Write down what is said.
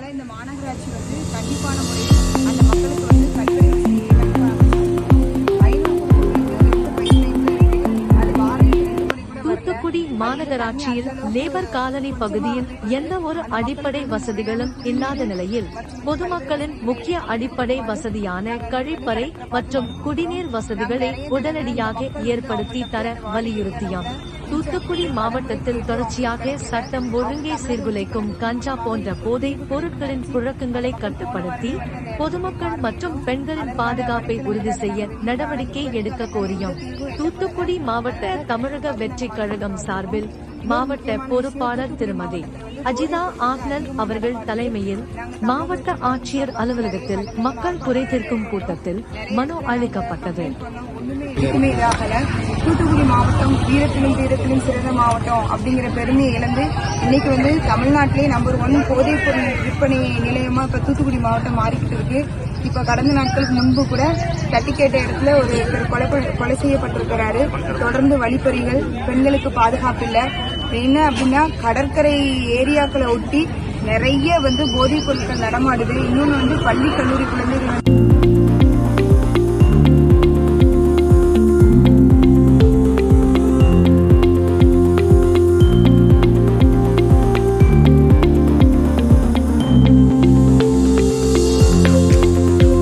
அதனால் இந்த மாநகராட்சி வந்து கண்டிப்பான முறையில் அந்த மக்களுக்கு வந்து கழிவறை தூத்துக்குடி மாநகராட்சியில் லேபர் காலனி பகுதியில் எந்த ஒரு அடிப்படை வசதிகளும் இல்லாத நிலையில் பொதுமக்களின் முக்கிய அடிப்படை வசதியான கழிப்பறை மற்றும் குடிநீர் வசதிகளை உடனடியாக ஏற்படுத்தி தர வலியுறுத்தியாம் தூத்துக்குடி மாவட்டத்தில் தொடர்ச்சியாக சட்டம் ஒழுங்கை சீர்குலைக்கும் கஞ்சா போன்ற போதைப் பொருட்களின் புழக்கங்களை கட்டுப்படுத்தி பொதுமக்கள் மற்றும் பெண்களின் பாதுகாப்பை உறுதி செய்ய நடவடிக்கை எடுக்க கோரியும். தூத்துக்குடி மாவட்ட தமிழக வெற்றி கழகம் சார்பில் மாவட்ட பொறுப்பாளர் திருமதி அஜிதா ஆக்லன் அவர்கள் தலைமையில் மாவட்ட ஆட்சியர் அலுவலகத்தில் மக்கள் குறை தீர்க்கும் கூட்டத்தில் மனு அளிக்கப்பட்டது. தூத்துக்குடி மாவட்டம் வீரத்திலும் தீரத்திலும் சிறந்த மாவட்டம் அப்படிங்கிற பெருமையை இழந்து இன்னைக்கு வந்து தமிழ்நாட்டிலே நம்பர் ஒன் போதைப் பொருள் விற்பனை நிலையமா இப்ப தூத்துக்குடி மாவட்டம் மாறிக்கிட்டு இருக்கு. இப்ப கடந்த நாட்களுக்கு முன்பு கூட தட்டி கேட்ட இடத்துல ஒரு கொலை ப- கொலை செய்யப்பட்டிருக்கிறாரு. தொடர்ந்து வழிப்பறிகள் பெண்களுக்கு பாதுகாப்பு இல்லை. என்ன அப்படின்னா கடற்கரை ஏரியாக்களை ஒட்டி நிறைய வந்து போதைப் பொருட்கள் நடமாடுது. இன்னொன்று வந்து பள்ளி கல்லூரி குழந்தைகள் வந்து